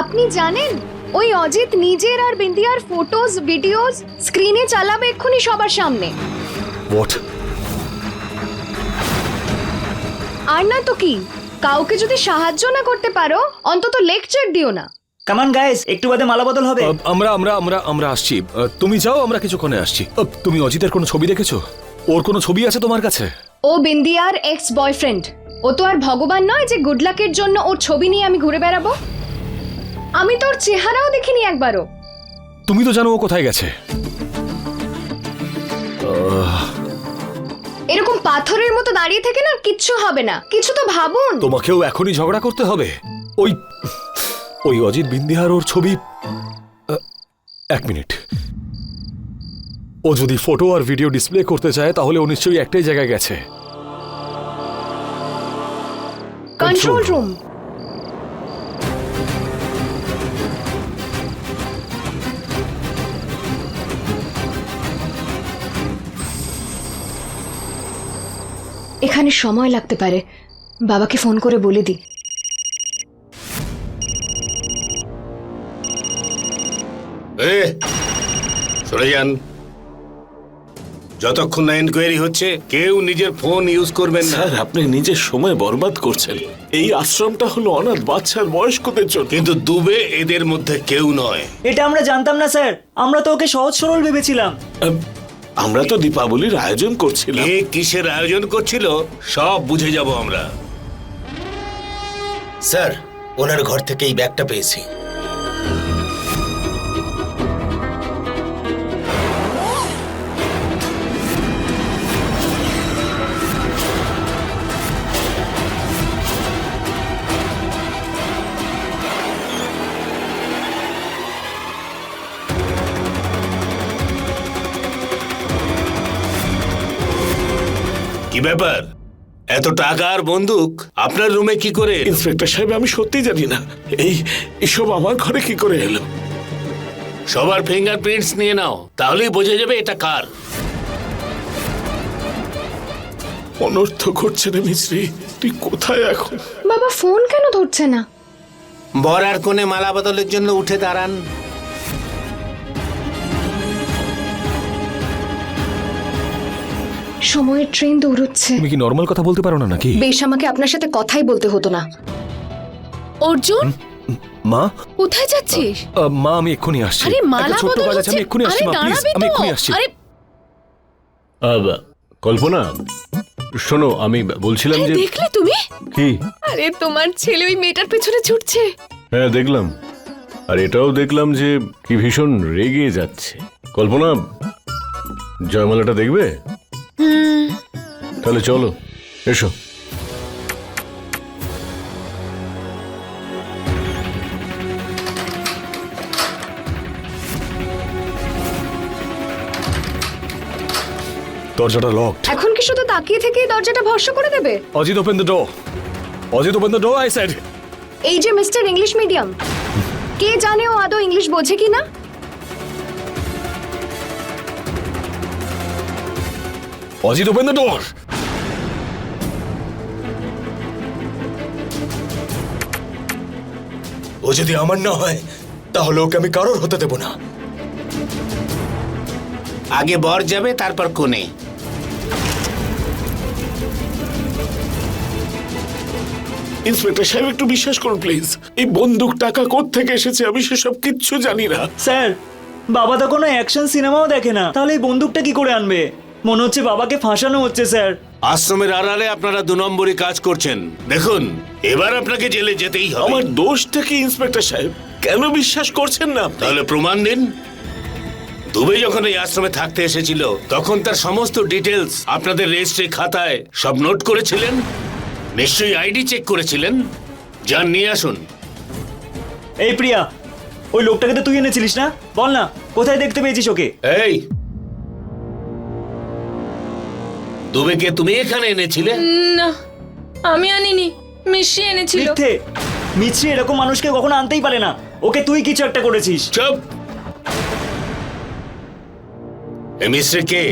আপনি জানেন? ওই অজিত নিজের আর বিন্দিয়ার ফটোজ ভিডিওস স্ক্রিনে চালাবে এক্ষুনি সবার সামনে। হোয়াট আর না তো কি? কাউকে যদি সাহায্য না করতে পারো অন্তত লেকচার দিও না। কামান গাইস একটু বাদে মালা বদল হবে। আমরা আমরা আমরা আমরা আসছি। আহ, তুমি যাও আমরা কিছুক্ষণে আসছি। আহ, তুমি অজিতের কোনো ছবি দেখেছ? ওর কোনো ছবি আছে তোমার কাছে? ও বিন্দিয়ার এক্স বয়ফ্রেন্ড ও তো আর ভগবান নয় যে গুড লাকের জন্য ওর ছবি নিয়ে আমি ঘুরে বেড়াবো। আমি তোর চেহারাও দেখিনি একবারও। তুমি তো জানো ও কোথায় গেছে। এরকম পাথরের মতো দাঁড়িয়ে থেকে না কিচ্ছু হবে না। কিছু তো ভাবুন। তোমাকেও এখনই ঝগড়া করতে হবে। ওই ওই অজিত বিন্দিহার ওর ছবি এক মিনিট। ও যদি ফটো আর ভিডিও ডিসপ্লে করতে চায় তাহলে ও নিশ্চয়ই একটাই জায়গায় গেছে। কন্ট্রোল রুম এখানে সময় লাগতে পারে। বাবাকে ফোন করে বলে দিই। সরে যান। যতক্ষণ না এনকোয়ারি হচ্ছে কেউ নিজের ফোন ইউজ করবেন না। স্যার আপনি নিজের সময় বরবাদ করছেন। এই আশ্রমটা হলো অনাথ বাচ্চার বয়স্কদের জন্য। কিন্তু দুবে এদের মধ্যে কেউ নয়। এটা আমরা জানতাম না স্যার। আমরা তো ওকে সহজ সরল ভেবেছিলাম। আমরা তো দীপাবলির আয়োজন করছিলাম। কিসের আয়োজন করছিল সব বুঝে যাব আমরা। স্যার ওনার ঘর থেকে এই ব্যাগটা পেয়েছি। কি ব্যাপার? এত টাকা আর বন্দুক? আপনার রুমে কি করে ইন্সপেক্টর সাহেব আমি সত্যি জানি না। এই এসব আমার ঘরে কি করে এলো? সবার ফিঙ্গারপ্রিন্টস নিয়ে নাও তাহলেই বোঝা যাবে এটা কার। অনর্থ করছে রে মিশ্রি তুই কোথায় এখন? বাবা ফোন কেন ধরছে না? বর আর কোণে মালা বদলের জন্য উঠে দাঁড়ান। সময়ের ট্রেন দৌড়চ্ছে। তুমি কি নর্মাল কথা বলতে পারো না নাকি? বেশ আমাকে আপনার সাথে কথাই বলতে হতো না। অর্জুন? মা? কোথায় যাচ্ছিস? আহ, মা আমি এক্ষুনি আসছি। আরে একটা মালা ছোট্ট বদল কাজ আছে, আমি হচ্ছে। এক্ষুনি আসছি আরে মা প্লিজ দাঁড়াবি আমি তো। এক্ষুনি আসছি। আরে আহ, কল্পনা শোনো আমি বলছিলাম যে দেখলে তুমি? কি? আরে তোমার ছেলে ওই মেয়েটার পেছনে ছুটছে। হ্যাঁ দেখলাম। আর এটাও দেখলাম যে কি ভীষণ রেগে যাচ্ছে। কল্পনা জয়মালাটা দেখবে? তাহলে চলো এসো। দরজাটা লকড এখন কি শুধু তাকিয়ে থেকেই দরজাটা ভরসা করে দেবে? Ajit open the door Ajit open the door I said এই যে মিস্টার ইংলিশ মিডিয়াম কে জানে ও আদৌ ইংলিশ বোঝে কি না অজিত ওপেন দ্য ডোর ও যদি আমার না হয় তাহলে ওকে আমি কারোর হতে দেব না। আগে বর যাবে তারপর কোণে ইন্সপেক্টর সাহেব একটু বিশ্বাস করুন প্লিজ এই বন্দুক টাকা থেকে এসেছে আমি সেসব কিচ্ছু জানি না। স্যার বাবা তো কোনো অ্যাকশন সিনেমাও দেখে না। তাহলে এই বন্দুকটা কি করে আনবে? মনে হচ্ছে বাবাকে ফাঁসানো হচ্ছে স্যার। আশ্রমের আড়ালে আপনারা দু নম্বরই কাজ করছেন। দেখুন এবার আপনাকে জেলে যেতেই হবে। আমার দোষটা কি ইন্সপেক্টর সাহেব কেন বিশ্বাস করছেন না তাহলে প্রমাণ দিন। দুবে যখন এই আশ্রমে থাকতে এসেছিল তখন তার সমস্ত ডিটেলস আপনাদের রেজিস্ট্রি খাতায় সব নোট করেছিলেন। নিশ্চয়ই আইডি চেক করেছিলেন। যান নিয়ে আসুন। এই প্রিয়া ওই লোকটাকে তো তুই এনেছিলিস না? বল না কোথায় দেখতে পেয়েছিস ওকে? এই দুবেকে তুমি এখানে এনেছিলে? না আমি আনিনি মিশি এনেছিল। মিথ্যে। মিছরি এরকম মানুষকে কখনো আনতেই পারে না। ওকে তুই কিছু একটা করেছিস। চুপ। এ মিস্ত্রি কে?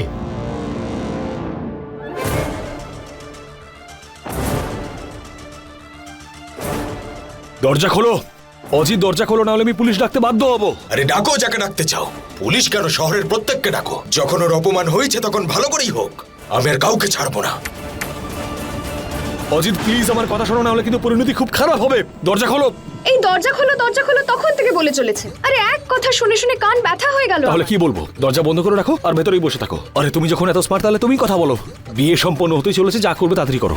দরজা খোলো। অজিত দরজা খোলো না হলে আমি পুলিশ ডাকতে বাধ্য হব। আরে ডাকো যাকে ডাকতে চাও। পুলিশ কেন শহরের প্রত্যেককে ডাকো? যখন ওর অপমান হয়েছে তখন ভালো করেই হোক। আমি আর কাউকে ছাড়বো না। অজিত প্লিজ আমার কথা শোনো না হলে কিন্তু পরিণতি খুব খারাপ হবে। দরজা খোলো। এই দরজা খোলো দরজা খোলো তখন থেকে বলে চলেছে। আরে এক কথা শুনে শুনে কান ব্যথা হয়ে গেল তাহলে কি বলব? দরজা বন্ধ করে রাখো আর ভেতরেই বসে থাকো। আরে তুমি যখন এত স্মার্ট তাহলে তুমি কথা বলো। বিয়ে সম্পন্ন হতে চলেছে যা করবে তাড়াতাড়ি করো।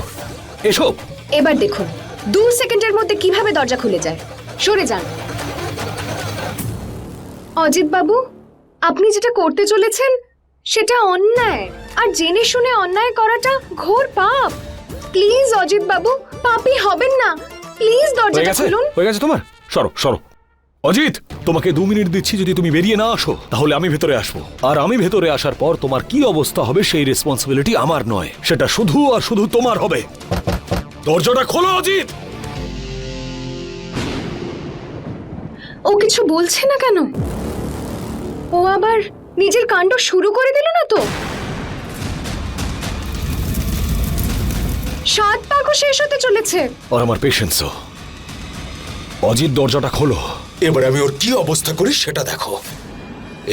এসো। এবার দেখুন দু সেকেন্ডের মধ্যে কীভাবে দরজা খুলে যায়। সরে যান। অজিত বাবু আপনি যেটা করতে চলেছেন সেটা অন্যায়। আর জেনে শুনে অন্যায় করাটা ঘোর পাপ। প্লিজ অজিত বাবু পাপই হবেন না। প্লিজ দরজাটা খুলুন। হয়ে গেছে তোমার? সরো সরো। অজিত তোমাকে দু মিনিট দিচ্ছি যদি তুমি বেরিয়ে না আসো তাহলে আমি ভেতরে আসব। আর আমি ভেতরে আসার পর তোমার কি অবস্থা হবে সেই রেসপন্সিবিলিটি আমার নয়। সেটা শুধু আর শুধু তোমার হবে। দরজাটা খোলো অজিত! ও কিছু বলছে না কেন? ও আবার নিজের কাণ্ড শুরু করে দিল না তো? সাত পাকও শেষ হতে চলেছে। আর আমার পেশেন্সও অজিত দরজাটা খোলো। এবার আমি ওর কি অবস্থা করি সেটা দেখো।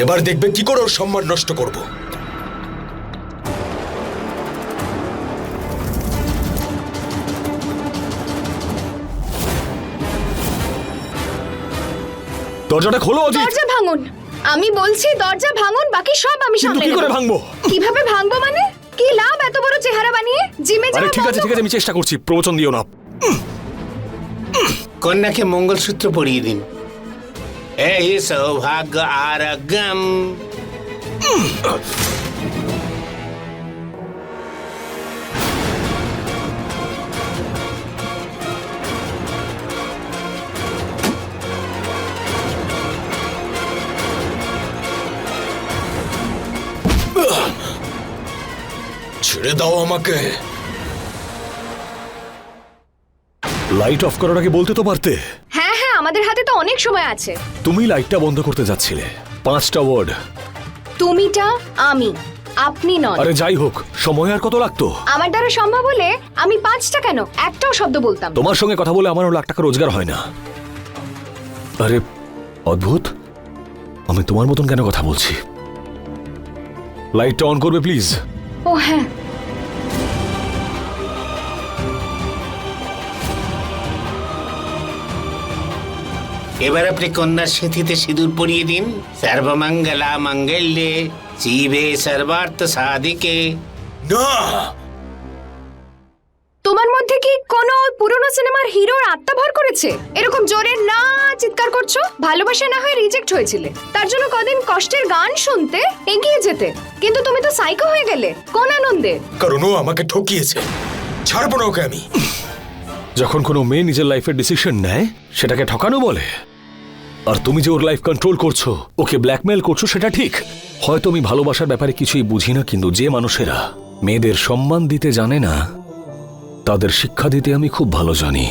এবার দেখবে কি করে ওর সম্মান নষ্ট করব। দরজাটা খোলো অজিত। দরজা ভাঙুন। আমি বলছি দরজা ভাঙুন বাকি সব আমি কিন্তু সামলে কি করে ভাঙবো? কীভাবে ভাঙবো মানে? কি লাভ এত বড় চেহারা বানিয়ে? জিমে আরে যাওয়া ঠিক আছে বন্ধ ঠিক আছে আমি চেষ্টা করছি প্রবচন দিও না। কন্যাকে মঙ্গলসূত্র পরিয়ে দিন। এই সৌভাগ্য আর গম। ছেড়ে দাও আমাকে। লাইট অফ করার আগে বলতে তো পারতে। হ্যাঁ হ্যাঁ আমাদের হাতে তো অনেক সময় আছে। তুমি লাইটটা বন্ধ করতে যাচ্ছিলে। পাঁচটা ওয়ার্ড তুমিটা আমি আপনি নন। আরে যাই হোক সময় আর কত লাগতো? আমার দ্বারা সম্ভব হলে আমি পাঁচটা কেন? একটাও শব্দ বলতাম। তোমার সঙ্গে কথা বলে আমারও লাখ টাকা রোজগার হয় না। আরে অদ্ভুত। আমি তোমার মতন কেন কথা বলছি? লাইটটা অন করবে প্লিজ ও হ্যাঁ। এবার আপনি কন্যার সিঁথিতে সিঁদুর পরিয়ে দিন। সর্বমঙ্গলা মঙ্গল্যে জীবে সর্বার্থ সাধিকে। না! তোমার মধ্যে কি কোনো পুরনো সিনেমার হিরোর আত্মা ভর করেছে? এরকম জোরে না চিৎকার করছ? ভালোবাসা না হয়ে রিজেক্ট হয়েছিলে। তার জন্য কদিন কষ্টের গান শুনতে এগিয়ে যেতে। কিন্তু তুমি তো সাইকো হয়ে গেলে। কোন আনন্দে? কারণ ও আমাকে ঠকিয়েছে। ছাড়বো না ওকে আমি। যখন কোনো মেয়ে নিজের লাইফের ডিসিশন নেয়, সেটাকে ঠকানো বলে। আর তুমি যে ওর লাইফ কন্ট্রোল করছ, ওকে ব্ল্যাকমেল করছ, সেটা ঠিক। হয়তো আমি ভালোবাসার ব্যাপারে কিছুই বুঝি না, কিন্তু যে মানুষেরা মেয়েদের সম্মান দিতে জানে না, তাদের শিক্ষা দিতে আমি খুব ভালো জানি।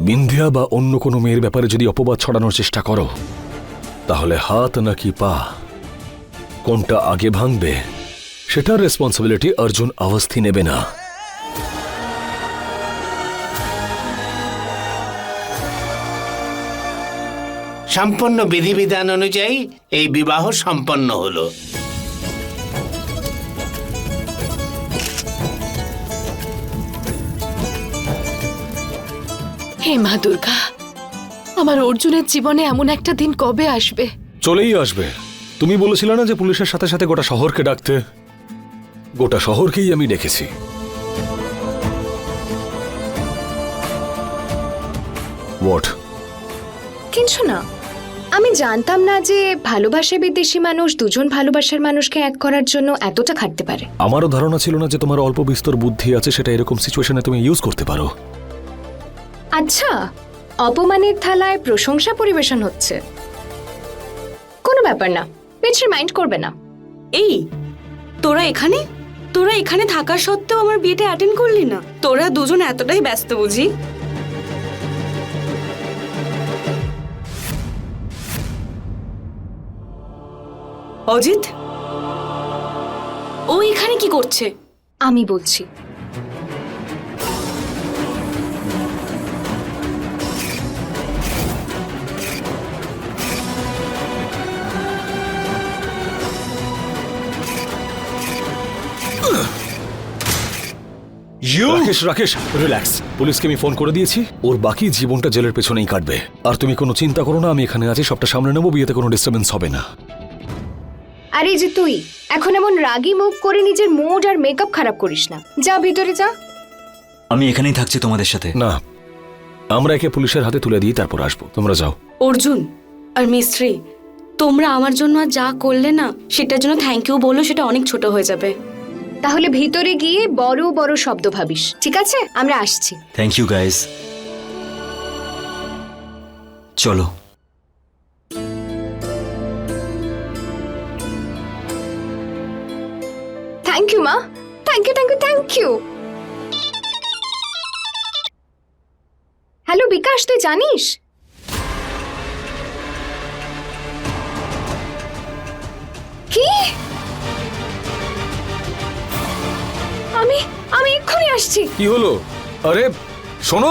বিন্ধিয়া বা অন্য কোনো মেয়ের ব্যাপারে যদি অপবাদ ছড়ানোর চেষ্টা করো, তাহলে হাত নাকি পা, কোনটা আগে ভাঙবে, সেটার রেসপন্সিবিলিটি অর্জুন অবস্থি নেবে না। সম্পন্ন বিধিবিধান অনুযায়ী এই বিবাহ সম্পন্ন হলো। হে মা দুর্গা আমার অর্জুনের জীবনে এমন একটা দিন কবে আসবে? চলেই আসবে। তুমি বলেছিলে না যে পুলিশের সাথে সাথে গোটা শহরকে ডাকতে? গোটা শহরকেই আমি ডেকেছি। হোয়াট কিছু না? আমি জানতাম না যে ভালোবাসা বিদেশি মানুষ দুজন ভালোবাসার মানুষকে এক করার জন্য এতটা খাটতে পারে। আমারও ধারণা ছিল না যে তোমার অল্প বিস্তর বুদ্ধি আছে সেটা এরকম সিচুয়েশনে তুমি ইউজ করতে পারো। আচ্ছা অপমানের থালায় প্রশংসা পরিবেশন হচ্ছে। কোনো ব্যাপার না মিছরি মাইন্ড করবে না। এই তোরা এখানে? তোরা এখানে থাকা সত্ত্বেও আমার বিয়েটা অ্যাটেন্ড করলি না? তোরা দুজন এতটাই ব্যস্ত বুঝি? অজিত? ও এখানে কি করছে? আমি বলছি। রাকেশ রাকেশ রিল্যাক্স পুলিশকে আমি ফোন করে দিয়েছি। ওর বাকি জীবনটা জেলের পেছনেই কাটবে। আর তুমি কোনো চিন্তা করো না আমি এখানে আছি সবটা সামনে নেব বিয়েতে কোনো ডিস্টার্বেন্স হবে না। আরে যে তুই এখন এমন রাগি মুখ করে নিজের মুড আর মেকআপ খারাপ করিস না। যা ভিতরে যা। আমি এখানেই থাকছি তোমাদের সাথে। না আমরা একে পুলিশের হাতে তুলে দিয়ে তারপর আসব। তোমরা যাও। অর্জুন আর মিস্ত্রি তোমরা আমার জন্য আর যা করলে না সেটার জন্য থ্যাংক ইউ বলল সেটা অনেক ছোট হয়ে যাবে। তাহলে ভিতরে গিয়ে বড় বড় শব্দ ভাবিস। ঠিক আছে? আমরা আসছি। থ্যাংক ইউ গাইস চলো। থ্যাংক ইউ মা thank you thank you thank you hello Bikash তুই জানিস? কি? আমি আমি এক্ষুনি আসছি। কি হলো? আরে, শোনো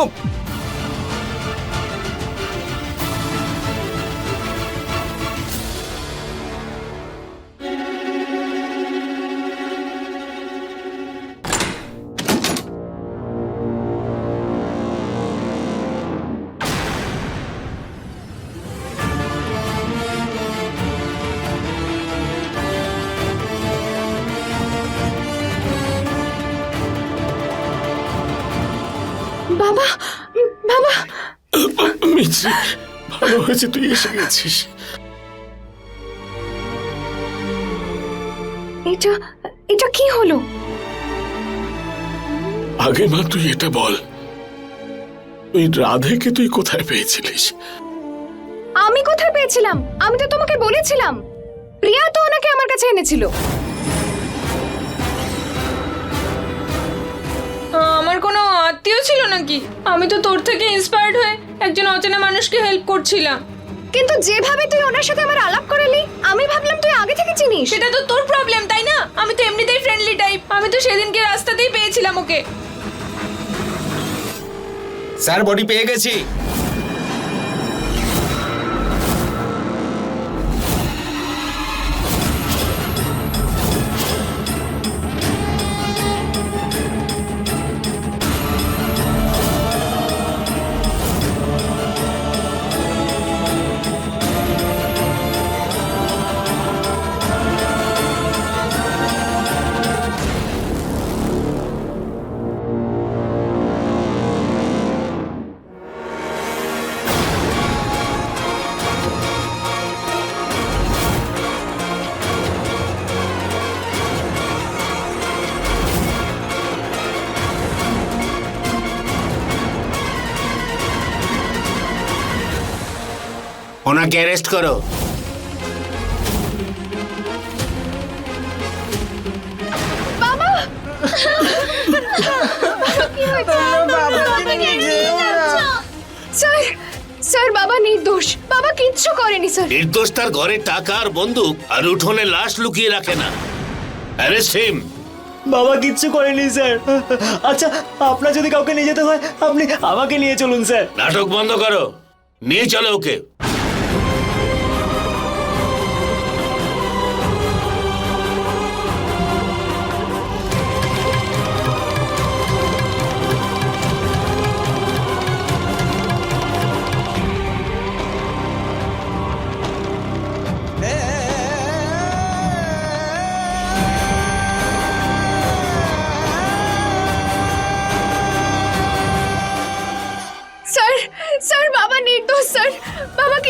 মিছরি ভালো হয়েছে তুই এসে গেছিস। এটা এটা কি হলো? আগে মা তুই এটা বল। ওই রাধেকে তুই কোথায় পেয়েছিলিস? আমি কোথায় পেয়েছিলাম? আমি তো তোমাকে বলেছিলাম। প্রিয়া তো ওনাকে আমার কাছে এনেছিল। আমার কোনো আত্মীয় ছিল নাকি? আমি তো তোর থেকে ইন্সপায়ার্ড হয়ে একজন অচেনা মানুষকে হেল্প করছিলাম। কিন্তু যেভাবে তুই ওনার সাথে আমার আলাপ করালি আমি ভাবলাম তুই আগে থেকে চিনিস। সেটা তো তোর প্রবলেম তাই না? আমি তো এমনিতেই ফ্রেন্ডলি টাইপ আমি তো সেদিনকে রাস্তাতেই পেয়েছিলাম ওকে। স্যার বডি পেয়ে গেছি। ওনাকে অ্যারেস্ট করো। স্যার স্যার বাবা নির্দোষ। বাবা কিচ্ছু করেনি স্যার। নির্দোষ তার ঘরে টাকা আর বন্দুক আর উঠোনে লাশ লুকিয়ে রাখে না। অ্যারেস্ট হিম বাবা কিচ্ছু করেনি স্যার। আচ্ছা আপনার যদি কাউকে নিয়ে যেতে হয় আপনি আমাকে নিয়ে চলুন স্যার। নাটক বন্ধ করো। নিয়ে চলো ওকে।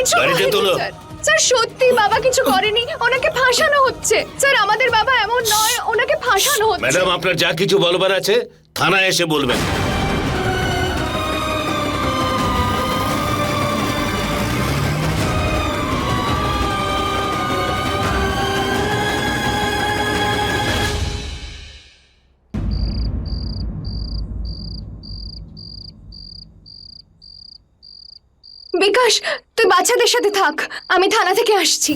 কিছু গাড়িতে তোলো। স্যার। সত্যি বাবা কিছু করেনি। ওনাকে ফাঁসানো হচ্ছে। স্যার আমাদের বাবা এমন নয় ওনাকে ফাঁসানো হচ্ছে। ম্যাডাম আপনার যা কিছু বলবার আছে থানায় এসে বলবেন। বিকাশ তুই বাচ্চাদের সাথে থাক আমি থানা থেকে আসছি।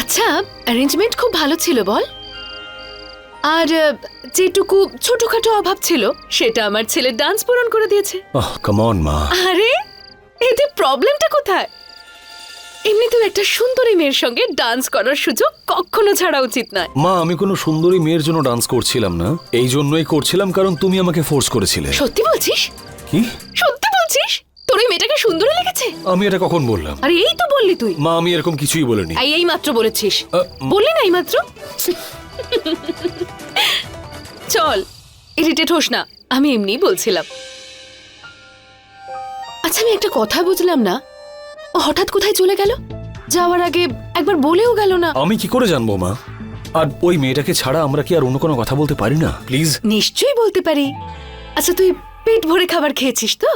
আচ্ছা অ্যারেঞ্জমেন্ট খুব ভালো ছিল বল। আর যেটুকু ছোটখাটো অভাব ছিল সেটা আমার ছেলে ডান্স পূরণ করে দিয়েছে। কাম অন মা। আরে এতে প্রবলেমটা কোথায়? এমনিতেও একটা সুন্দরী মেয়ের সঙ্গে ডান্স করার সুযোগ কখনো ছাড়া উচিত নয়। মা আমি কোনো সুন্দরী মেয়ের জন্য ডান্স করছিলাম না। এই জন্যই করছিলাম কারণ তুমি আমাকে ফোর্স করেছিলে। সত্যি বলছিস? কি? সত্যি বলছিস? তোর ওই মেয়েটাকে সুন্দরী লেগেছে? আমি এটা কখন বললাম? আরে এই তো বললি তুই। মা আমি এরকম কিছুই বলিনি। এই এই মাত্র বলেছিস। বললি না এই মাত্র? চল ইরিটেট হোস না। আমি এমনিই বলছিলাম। আচ্ছা আমি একটা কথা বুঝলাম না। হঠাৎ কোথায় চলে গেল? যাওয়ার আগে একবার বলেও গেল না। আমি কি করে জানব মা? আর ওই মেয়েটাকে ছাড়া আমরা কি আর অন্য কোনো কথা বলতে পারি না? প্লিজ। নিশ্চয়ই বলতে পারি। আচ্ছা তুই পেট ভরে খাবার খেয়েছিস তো?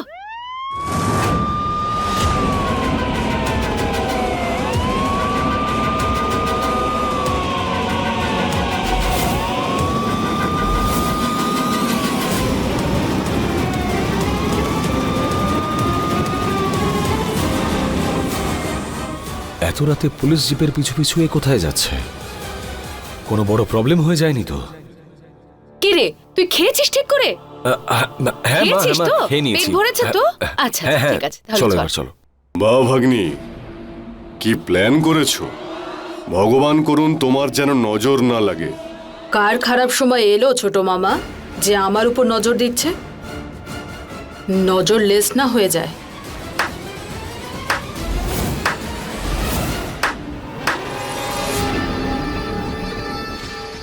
এত রাতে পুলিশ জিপের পিছু পিছু এ কোথায় যাচ্ছে? কোনো বড় প্রবলেম হয়ে যায়নি তো? কি রে তুই খেয়েছিস ঠিক করে? হ্যাঁ মা খেয়েছিস হ্যাঁ, তো? খেয়ে নিয়েছি। ভরেছে তো? হ্যাঁ, আচ্ছা, হ্যাঁ হ্যাঁ ঠিক আছে, তাহলে চলো চল। চলো। বা ভাগ্নি কি প্ল্যান করেছ? ভগবান করুন তোমার যেন নজর না লাগে। কার খারাপ সময় এলো ছোট মামা যে আমার উপর নজর দিচ্ছে? নজর লেস না হয়ে যায়।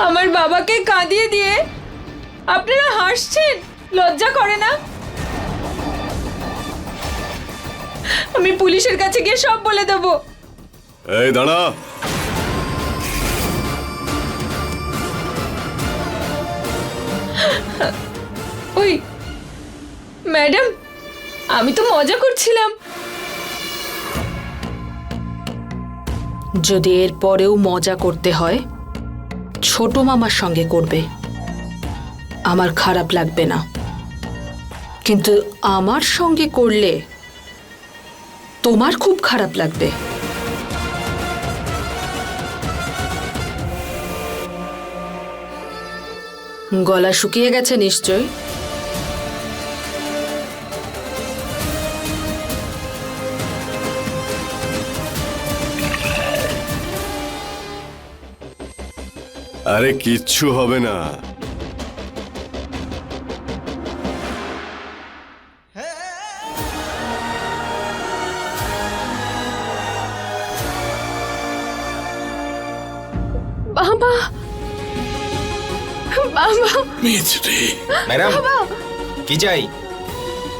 আমার বাবাকে কাঁদিয়ে দিয়ে আপনারা হাসছেন লজ্জা করে না? আমি পুলিশের কাছে গিয়ে সব বলে দেবো। এই দাঁড়া। ওই ম্যাডাম আমি তো মজা করছিলাম। যদি এর পরেও মজা করতে হয় ছোট মামার সঙ্গে করবে। আমার খারাপ লাগবে না। কিন্তু আমার সঙ্গে করলে তোমার খুব খারাপ লাগবে। গলা শুকিয়ে গেছে নিশ্চয়? আরে কিচ্ছু হবে না। বাবা। বাবা। মিছরি ম্যাডাম কি চাই?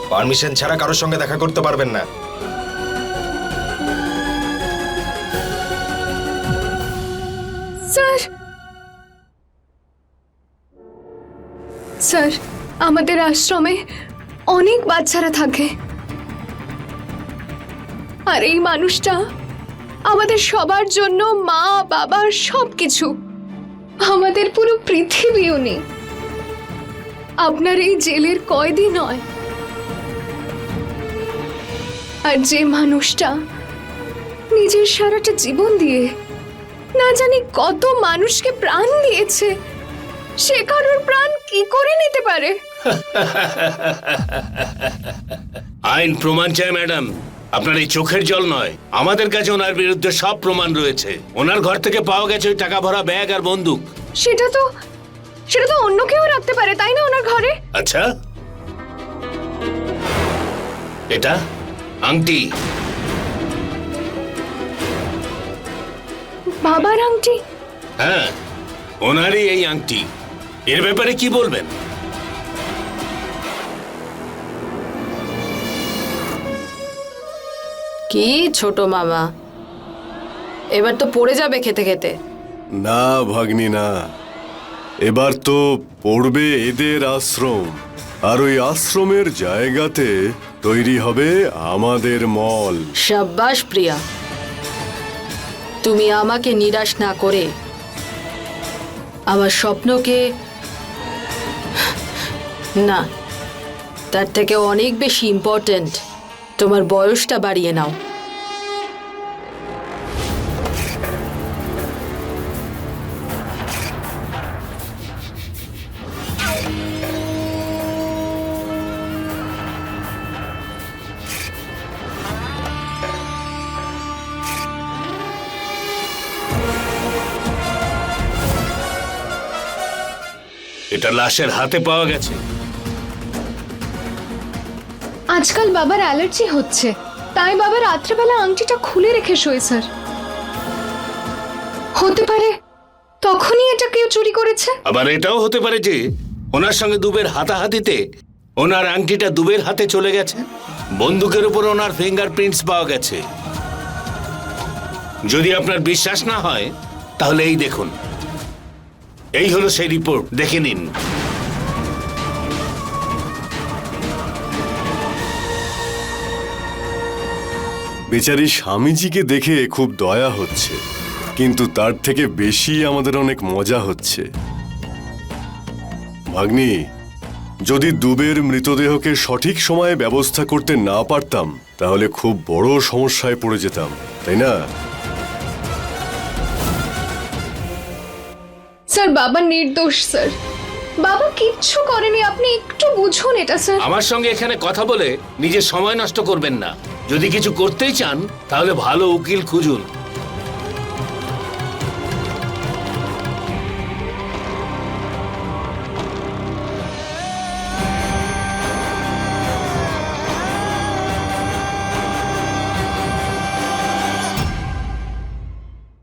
পারমিশন ছাড়া কারোর সঙ্গে দেখা করতে পারবেন না। স্যার আমাদের আশ্রমে অনেক বাচ্চারা থাকে। আর এই মানুষটা আমাদের সবার জন্য মা, বাবা সব কিছু আমাদের পুরো পৃথিবী উনি আপনার এই জেলের কয়দি নয়? আর যে মানুষটা নিজের সারাটা জীবন দিয়ে না জানি কত মানুষকে প্রাণ দিয়েছে, সে কারোর প্রাণ কি করে নিতে পারে? আইন প্রমাণ চাই ম্যাডাম। আপনার এই চোখের জল নয়। আমাদের কাছে ওনার বিরুদ্ধে সব প্রমাণ রয়েছে। ওনার ঘর থেকে পাওয়া গেছে ওই টাকা ভরা ব্যাগ আর বন্দুক। সেটা তো সেটা তো অন্য কেউ রাখতে পারে তাই না ওনার ঘরে? আচ্ছা। এটা? আংটি। বাবার আংটি? হ্যাঁ ওনারই এই আংটি। এর ব্যাপারে কি বলবেন? কি ছোট মামা? এবার তো পড়ে যাবে খেতে খেতে। না ভাগ্নি না। এবার তো পড়বে এদের আশ্রম। আর ওই আশ্রমের জায়গাতে তৈরি হবে আমাদের মল। সাব্বাস প্রিয়া। তুমি আমাকে নিরাশ না করে আমার স্বপ্নকে না, তার থেকে অনেক বেশি ইম্পর্ট্যান্ট তোমার বয়সটা বাড়িয়ে নাও। এটা লাশের হাতে পাওয়া গেছে। আজকাল বাবার অ্যালার্জি হচ্ছে। তাই বাবা রাত্রেবেলা আংটিটা খুলে রেখে শোয়, স্যার। হতে পারে তখনই এটা কেউ চুরি করেছে? আবার এটাও হতে পারে যে ওনার সঙ্গে দুবের হাতাহাতিতে ওনার আংটিটা দুবের হাতে চলে গেছে। বন্দুকের উপর ওনার ফিঙ্গারপ্রিন্টস পাওয়া গেছে। যদি আপনার বিশ্বাস না হয়, তাহলে এই দেখুন। এই হলো সেই রিপোর্ট দেখে নিন। বেচারি স্বামীজিকে দেখে খুব দয়া হচ্ছে কিন্তু তার থেকে বেশি আমাদের অনেক মজা হচ্ছে। ভাগ্নি যদি দুবের মৃতদেহকে সঠিক সময়ে ব্যবস্থা করতে না পারতাম তাহলে খুব বড় সমস্যায় পড়ে যেতাম তাই না? স্যার বাবা নির্দোষ স্যার। বাবা কিচ্ছু করেনি আপনি একটু বুঝুন এটা স্যার। আমার সঙ্গে এখানে কথা বলে নিজের সময় নষ্ট করবেন না। যদি কিছু করতেই চান তাহলে ভালো উকিল খুঁজুন।